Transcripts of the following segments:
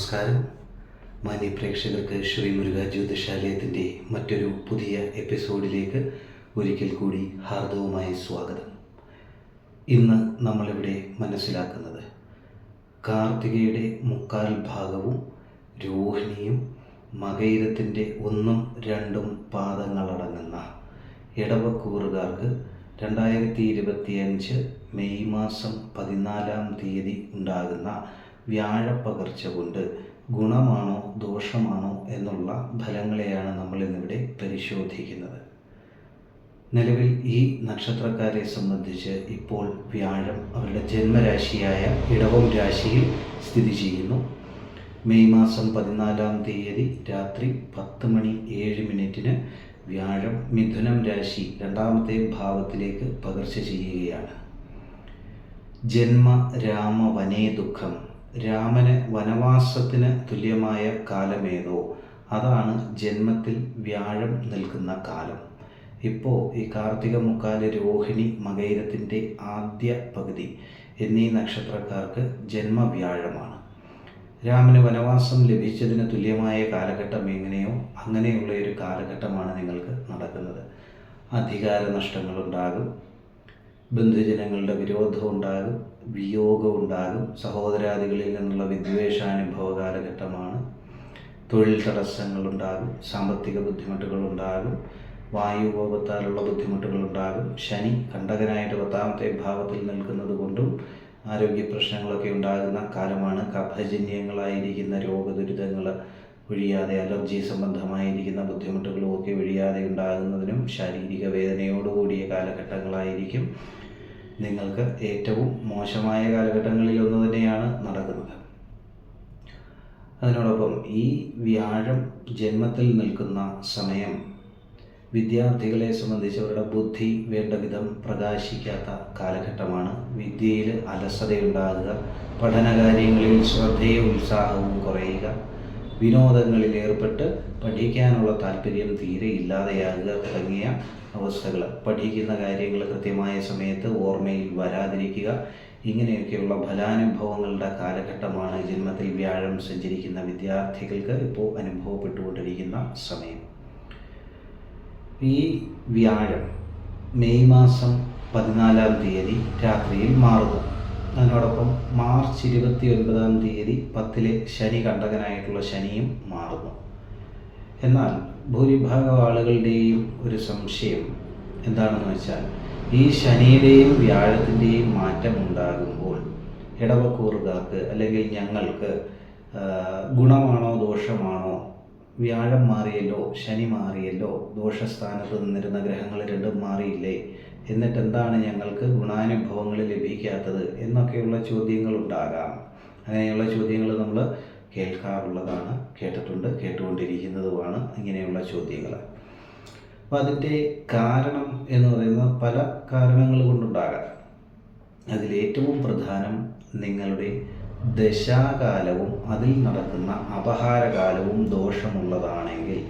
നമസ്കാരം. മാന്യ പ്രേക്ഷകർക്ക് ശ്രീ മുരുക ജ്യോതിശാലയത്തിന്റെ മറ്റൊരു പുതിയ എപ്പിസോഡിലേക്ക് ഒരിക്കൽ കൂടി ഹാർദവുമായ സ്വാഗതം. ഇന്ന് നമ്മളിവിടെ മനസ്സിലാക്കുന്നത് കാർത്തികയുടെ മുക്കാൽ ഭാഗവും രോഹിണിയും മകയിരത്തിന്റെ ഒന്നും രണ്ടും പാദങ്ങളടങ്ങുന്ന ഇടവക്കൂറുകാർക്ക് രണ്ടായിരത്തി ഇരുപത്തിയഞ്ച് മെയ് മാസം പതിനാലാം തീയതി ഉണ്ടാകുന്ന വ്യാഴപ്പകർച്ച കൊണ്ട് ഗുണമാണോ ദോഷമാണോ എന്നുള്ള ഫലങ്ങളെയാണ് നമ്മൾ ഇന്നിവിടെ പരിശോധിക്കുന്നത്. നിലവിൽ ഈ നക്ഷത്രക്കാരെ സംബന്ധിച്ച് ഇപ്പോൾ വ്യാഴം അവരുടെ ജന്മരാശിയായ ഇടവം രാശിയിൽ സ്ഥിതി ചെയ്യുന്നു. മെയ് മാസം പതിനാലാം തീയതി രാത്രി പത്ത് മണി ഏഴ് മിനിറ്റിന് വ്യാഴം മിഥുനം രാശി രണ്ടാമത്തെ ഭാവത്തിലേക്ക് പകർച്ച ചെയ്യുകയാണ്. ജന്മ രാമ വനേ ദുഃഖം. രാമന് വനവാസത്തിന് തുല്യമായ കാലമേതോ. അതാണ് ജന്മത്തിൽ വ്യാഴം നിൽക്കുന്ന കാലം. ഇപ്പോൾ ഈ കാർത്തിക മുക്കാൽ രോഹിണി മകൈരത്തിന്റെ ആദ്യ പകുതി എന്നീ നക്ഷത്രക്കാർക്ക് ജന്മവ്യാഴമാണ്. രാമന് വനവാസം ലഭിച്ചതിന് തുല്യമായ കാലഘട്ടം എങ്ങനെയോ അങ്ങനെയുള്ള ഒരു കാലഘട്ടമാണ് നിങ്ങൾക്ക് നടക്കുന്നത്. അധികാര നഷ്ടങ്ങളുണ്ടാകും ബന്ധുജനങ്ങളുടെ വിരോധം ഉണ്ടാകും. വിയോഗം ഉണ്ടാകും സഹോദരാദികളിൽ നിന്നുള്ള വിദ്വേഷാനുഭവ കാലഘട്ടമാണ് തൊഴിൽ തടസ്സങ്ങളുണ്ടാകും. സാമ്പത്തിക ബുദ്ധിമുട്ടുകളുണ്ടാകും. വായുകോപത്താലുള്ള ബുദ്ധിമുട്ടുകളുണ്ടാകും. ശനി കണ്ടകനായിട്ട് പത്താമത്തെ ഭാവത്തിൽ നിൽക്കുന്നത് കൊണ്ടും ആരോഗ്യ പ്രശ്നങ്ങളൊക്കെ ഉണ്ടാകുന്ന കാലമാണ്. കഫജന്യങ്ങളായിരിക്കുന്ന രോഗദുരിതങ്ങൾ ഒഴിയാതെ അലർജി സംബന്ധമായിരിക്കുന്ന ബുദ്ധിമുട്ടുകളും ഒക്കെ ഒഴിയാതെ ഉണ്ടാകുന്നതിനും ശാരീരിക വേദനയോടുകൂടിയ കാലഘട്ടങ്ങളായിരിക്കും. നിങ്ങൾക്ക് ഏറ്റവും മോശമായ കാലഘട്ടങ്ങളിൽ ഒന്ന് തന്നെയാണ് നടക്കുന്നത്. അതിനോടൊപ്പം ഈ വ്യാഴം ജന്മത്തിൽ നിൽക്കുന്ന സമയം വിദ്യാർത്ഥികളെ സംബന്ധിച്ച് അവരുടെ ബുദ്ധി വേണ്ട വിധം പ്രകാശിക്കാത്ത കാലഘട്ടമാണ്. വിദ്യയിൽ അലസതയുണ്ടാകുക പഠനകാര്യങ്ങളിൽ ശ്രദ്ധയും ഉത്സാഹവും കുറയുക വിനോദങ്ങളിൽ ഏർപ്പെട്ട് പഠിക്കാനുള്ള താല്പര്യം തീരെ ഇല്ലാതെയാകുക തുടങ്ങിയ അവസ്ഥകൾ പഠിക്കുന്ന കാര്യങ്ങൾ കൃത്യമായ സമയത്ത് ഓർമ്മയിൽ വരാതിരിക്കുക. ഇങ്ങനെയൊക്കെയുള്ള ഫലാനുഭവങ്ങളുടെ കാലഘട്ടമാണ് ജന്മത്തിൽ വ്യാഴം സഞ്ചരിക്കുന്ന വിദ്യാർത്ഥികൾക്ക് ഇപ്പോൾ അനുഭവപ്പെട്ടുകൊണ്ടിരിക്കുന്ന സമയം. ഈ വ്യാഴം മെയ് മാസം പതിനാലാം തീയതി രാത്രിയിൽ മാറുന്നു. അതിനോടൊപ്പം മാർച്ച് ഇരുപത്തി ഒൻപതാം തീയതി പത്തിലെ ശനി കണ്ടകനായിട്ടുള്ള ശനിയും മാറുന്നു. എന്നാൽ ഭൂരിഭാഗം ആളുകളുടെയും ഒരു സംശയം എന്താണെന്ന് വെച്ചാൽ ഈ ശനിയുടെയും വ്യാഴത്തിന്റെയും മാറ്റം ഉണ്ടാകുമ്പോൾ ഇടവക്കൂറുകാർക്ക് അല്ലെങ്കിൽ ഞങ്ങൾക്ക് ഗുണമാണോ ദോഷമാണോ വ്യാഴം മാറിയല്ലോ ശനി മാറിയല്ലോ ദോഷസ്ഥാനത്ത് നിന്നിരുന്ന ഗ്രഹങ്ങൾ രണ്ടും മാറിയില്ലേ? എന്നിട്ട് എന്താണ് ഞങ്ങൾക്ക് ഗുണാനുഭവങ്ങൾ ലഭിക്കാത്തത്? എന്നൊക്കെയുള്ള ചോദ്യങ്ങൾ ഉണ്ടാകാം അങ്ങനെയുള്ള ചോദ്യങ്ങൾ നമ്മൾ കേൾക്കാറുള്ളതാണ് കേട്ടിട്ടുണ്ട് കേട്ടുകൊണ്ടിരിക്കുന്നതുമാണ് ഇങ്ങനെയുള്ള ചോദ്യങ്ങൾ. അപ്പോൾ അതിന്റെ കാരണം എന്ന് പറയുന്നത് പല കാരണങ്ങൾ കൊണ്ടുണ്ടാകാം. അതിലേറ്റവും പ്രധാനം നിങ്ങളുടെ ദശാകാലവും അതിൽ നടക്കുന്ന അപഹാരകാലവും ദോഷമുള്ളതാണെങ്കിൽ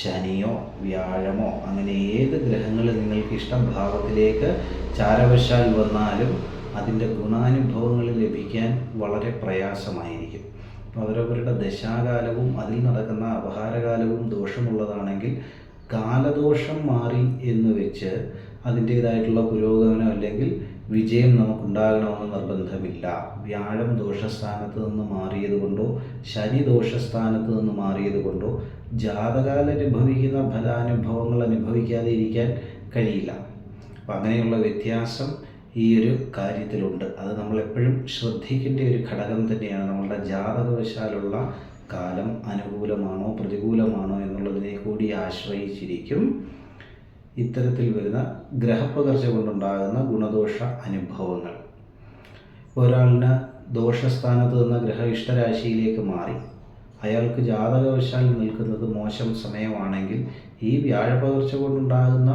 ശനിയോ വ്യാഴമോ അങ്ങനെ ഏത് ഗ്രഹങ്ങൾ നിങ്ങൾക്ക് ഇഷ്ടം ഭാവത്തിലേക്ക് ചാരവശാൽ വന്നാലും അതിന്റെ ഗുണാനുഭവങ്ങൾ ലഭിക്കാൻ വളരെ പ്രയാസമായിരിക്കും. അപ്പോൾ അവരവരുടെ ദശാകാലവും അതിൽ നടക്കുന്ന അപഹാരകാലവും ദോഷമുള്ളതാണെങ്കിൽ കാലദോഷം മാറി എന്ന് വെച്ച് അതിന്റേതായിട്ടുള്ള പുരോഗമനം അല്ലെങ്കിൽ വിജയം നമുക്കുണ്ടാകണമെന്ന് നിർബന്ധമില്ല. വ്യാഴം ദോഷസ്ഥാനത്ത് നിന്ന് മാറിയത് കൊണ്ടോ ശനി ദോഷസ്ഥാനത്ത് നിന്ന് മാറിയത് കൊണ്ടോ ജാതകാല അനുഭവിക്കുന്ന ഫലാനുഭവങ്ങൾ അനുഭവിക്കാതെ ഇരിക്കാൻ കഴിയില്ല. അപ്പം അങ്ങനെയുള്ള വ്യത്യാസം ഈ ഒരു കാര്യത്തിലുണ്ട്. അത് നമ്മളെപ്പോഴും ശ്രദ്ധിക്കേണ്ട ഒരു ഘടകം തന്നെയാണ്. നമ്മളുടെ ജാതകവശാലുള്ള കാലം അനുകൂലമാണോ പ്രതികൂലമാണോ എന്നുള്ളതിനെ കൂടി ആശ്രയിച്ചിരിക്കും. ഇത്തരത്തിൽ വരുന്ന ഗ്രഹപ്പകർച്ച കൊണ്ടുണ്ടാകുന്ന ഗുണദോഷ അനുഭവങ്ങൾ. ഒരാളിന് ദോഷസ്ഥാനത്ത് നിന്ന് ഗ്രഹ ഇഷ്ടരാശിയിലേക്ക് മാറി. അയാൾക്ക് ജാതകവശാൽ നിൽക്കുന്നത് മോശം സമയമാണെങ്കിൽ ഈ വ്യാഴപ്പകർച്ച കൊണ്ടുണ്ടാകുന്ന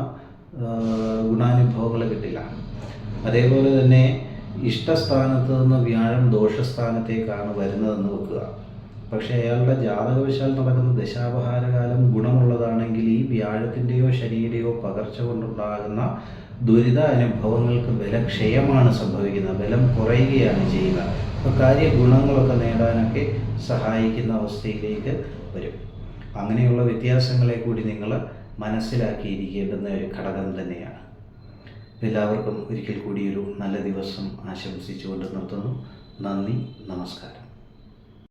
ഗുണാനുഭവങ്ങൾ കിട്ടില്ല. അതേപോലെ തന്നെ ഇഷ്ടസ്ഥാനത്ത് നിന്ന് വ്യാഴം ദോഷസ്ഥാനത്തേക്കാണ് വരുന്നതെന്ന് വെക്കുക. പക്ഷേ അയാളുടെ ജാതകവശാൽ നടക്കുന്ന ദശാപഹാരകാലം ഗുണമുള്ളതാണെങ്കിൽ ഈ വ്യാഴത്തിന്റെയോ ശനിയുടെയോ പകർച്ച കൊണ്ടുണ്ടാകുന്ന ദുരിത അനുഭവങ്ങൾക്ക് ബലക്ഷയമാണ് സംഭവിക്കുന്നത്. ബലം കുറയുകയാണ് ചെയ്യുക. അപ്പോൾ കാര്യ ഗുണങ്ങളൊക്കെ നേടാനൊക്കെ സഹായിക്കുന്ന അവസ്ഥയിലേക്ക് വരും. അങ്ങനെയുള്ള വ്യത്യാസങ്ങളെ കൂടി നിങ്ങൾ മനസ്സിലാക്കിയിരിക്കേണ്ടുന്ന ഒരു ഘടകം തന്നെയാണ്. എല്ലാവർക്കും ഒരിക്കൽ കൂടി ഒരു നല്ല ദിവസം ആശംസിച്ചുകൊണ്ട് നിർത്തുന്നു. നന്ദി നമസ്കാരം.